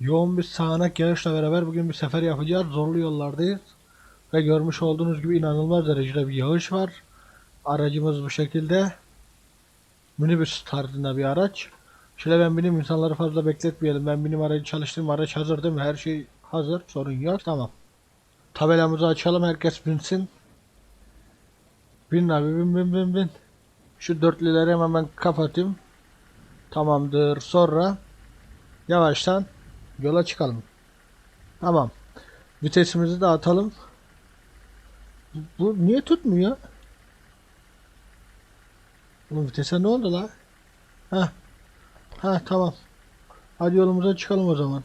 Yoğun bir sağanak yağışla beraber bugün bir sefer yapacağız. Zorlu yollardayız. Ve görmüş olduğunuz gibi inanılmaz derecede bir yağış var. Aracımız bu şekilde. Minibüs tarzında bir araç. Şöyle ben bineyim insanları fazla bekletmeyelim. Ben benim aracı çalıştım. Araç hazır değil mi? Her şey hazır. Sorun yok. Tamam. Tabelamızı açalım. Herkes binsin. Bin abi bin bin bin bin. Şu dörtlüleri hemen ben kapatayım. Tamamdır. Sonra yavaştan yola çıkalım. Tamam. Vitesimizi de atalım. Bu, bu niye tutmuyor? Oğlum vitese ne oldu la? Ha. Ha tamam. Hadi yolumuza çıkalım o zaman.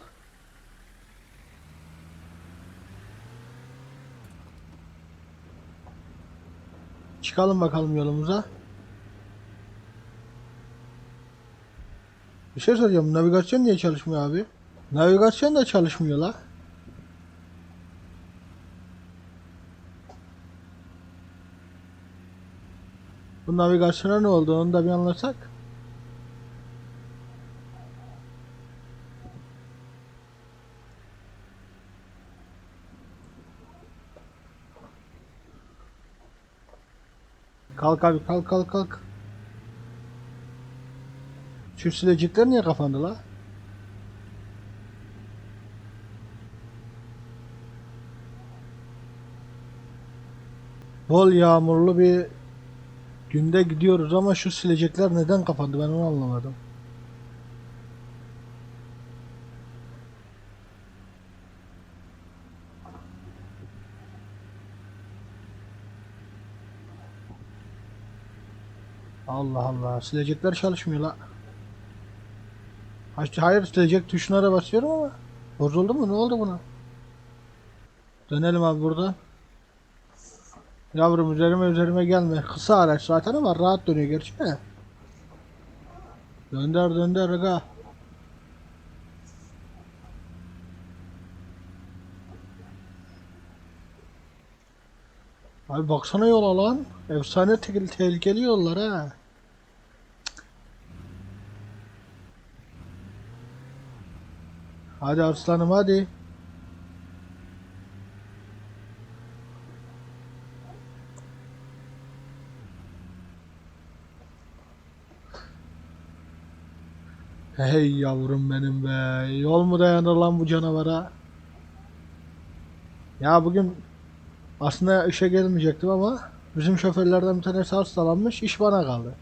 Çıkalım bakalım yolumuza. Bir şey soracağım. Navigasyon niye çalışmıyor abi? Navigasyon da çalışmıyor la. Bu navigasyona ne oldu? Onu da bir anlasak. Kalk abi kalk kalk kalk. Şu silecekler niye kapandı la? Bol yağmurlu bir günde gidiyoruz ama şu silecekler neden kapandı ben onu anlamadım. Allah Allah silecekler çalışmıyor la. Hayır, silecek tuşuna da basıyorum ama bozuldu mu ne oldu buna? Dönelim abi burada. Yavrum üzerime üzerime gelme. Kısa araç zaten ama rahat dönüyor gerçi de. Dönder dönder aga. Abi baksana yola lan. Efsane tehlikeli, tehlikeli yollar ha. Hadi aslanım hadi. Hey yavrum benim be. Yol mu dayanır lan bu canavara? Ya bugün aslında işe gelmeyecektim ama bizim şoförlerden bir tanesi hastalanmış. iş bana kaldı.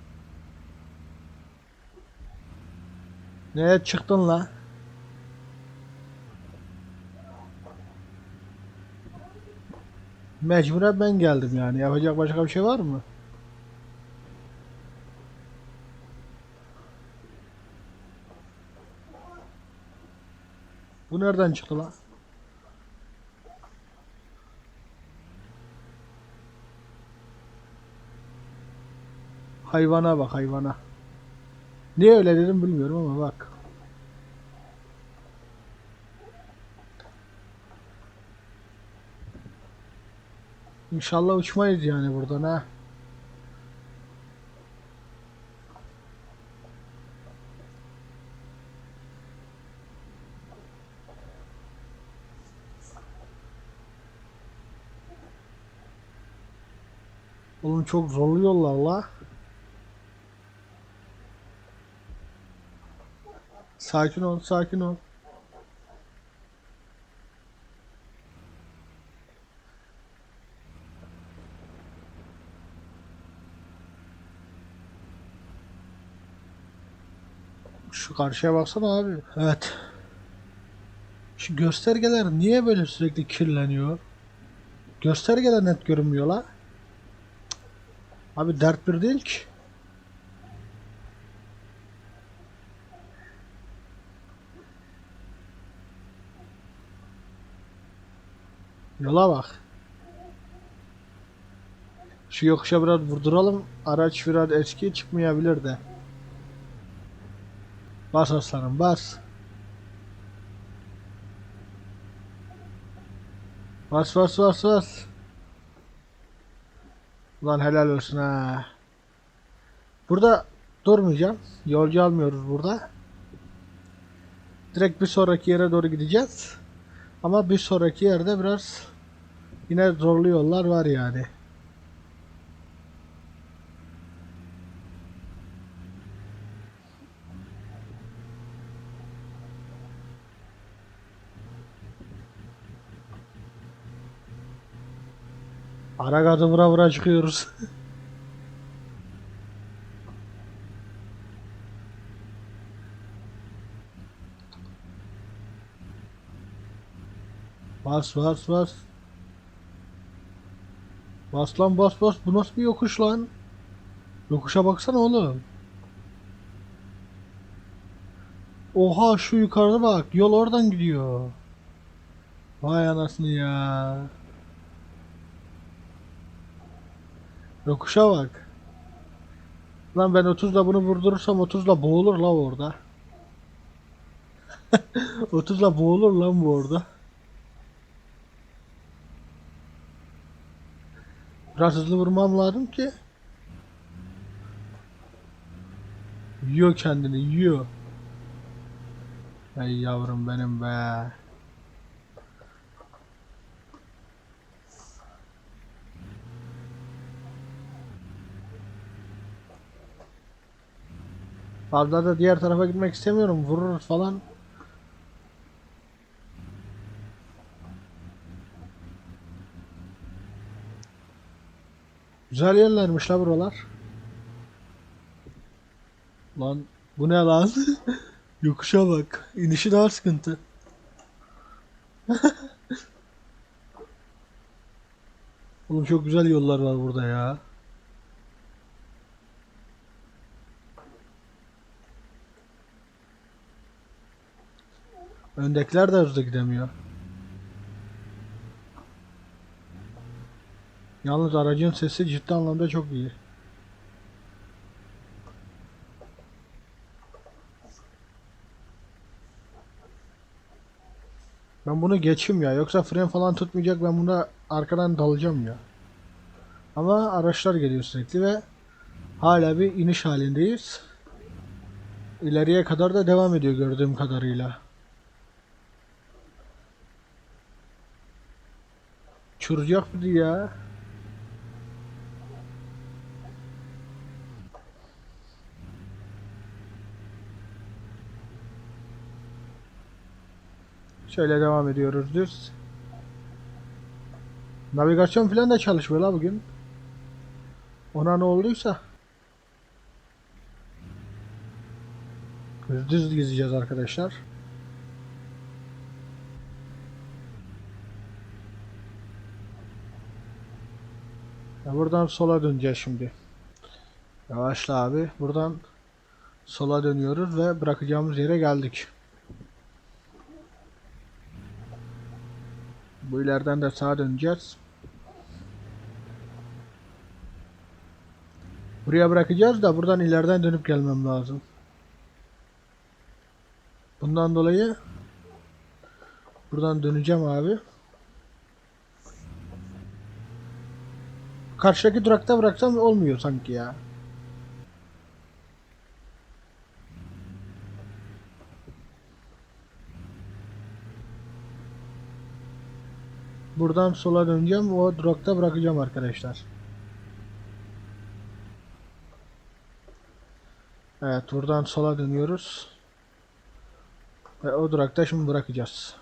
Neye çıktın la? Mecburen ben geldim yani. Yapacak başka bir şey var mı? Bu nereden çıktı lan? Hayvana bak hayvana. Niye öyle dedim bilmiyorum ama bak. İnşallah uçmayız yani buradan ha. Oğlum çok zorlu yollar la. Sakin ol, sakin ol. Şu karşıya baksana abi. Evet. Şu göstergeler niye böyle sürekli kirleniyor? Göstergeler net görünmüyor la. Abi dert bir değil ki. Yola bak. Şu yokuşa biraz vurduralım. Araç biraz eski çıkmayabilir de. Bas aslanım bas. Bas bas bas bas. Ulan helal olsun ha. Burada durmayacağım. Yolcu almıyoruz burada. direkt bir sonraki yere doğru gideceğiz. Ama bir sonraki yerde biraz yine zorlu yollar var yani. Ara gazı vura vura çıkıyoruz. Bas bas bas. Bas lan bas bas. Bu nasıl bir yokuş lan? Yokuşa baksana oğlum. Oha şu yukarıda bak. Yol oradan gidiyor. Vay anasını ya. Yokuşa bak. Lan ben 30'la bunu vurdurursam 30'la boğulur la orada. 30'la boğulur lan bu orada. Biraz hızlı vurmam lazım ki. Yiyor kendini yiyor. Ey yavrum benim be. Fazla da diğer tarafa gitmek istemiyorum. Vururuz falan. Güzel yerlermiş la buralar. Lan bu ne lan? Yokuşa bak. İnişi daha sıkıntı. Oğlum çok güzel yollar var burada ya. Öndekiler de hızlı gidemiyor. Yalnız aracın sesi ciddi anlamda çok iyi. Ben bunu geçim ya. Yoksa fren falan tutmayacak. Ben buna arkadan dalacağım ya. Ama araçlar geliyor sürekli ve hala bir iniş halindeyiz. İleriye kadar da devam ediyor gördüğüm kadarıyla. Çuracak mıydı ya? Şöyle devam ediyoruz düz. Navigasyon falan da çalışmıyor la bugün. Ona ne olduysa. Düz düz gideceğiz arkadaşlar. Ya buradan sola döneceğiz şimdi. Yavaşla abi. Buradan sola dönüyoruz ve bırakacağımız yere geldik. Bu ileriden de sağa döneceğiz. Buraya bırakacağız da buradan ileriden dönüp gelmem lazım. Bundan dolayı buradan döneceğim abi. Karşıdaki durakta bıraksam olmuyor sanki ya. Buradan sola döneceğim. O durakta bırakacağım arkadaşlar. Evet buradan sola dönüyoruz. Ve o durakta şimdi bırakacağız.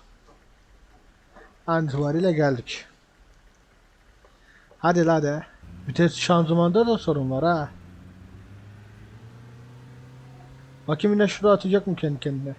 An geldik. Hadi la de. Vites şanzımanda da sorun var ha. Bakayım yine şurada atacak mı kendi kendine.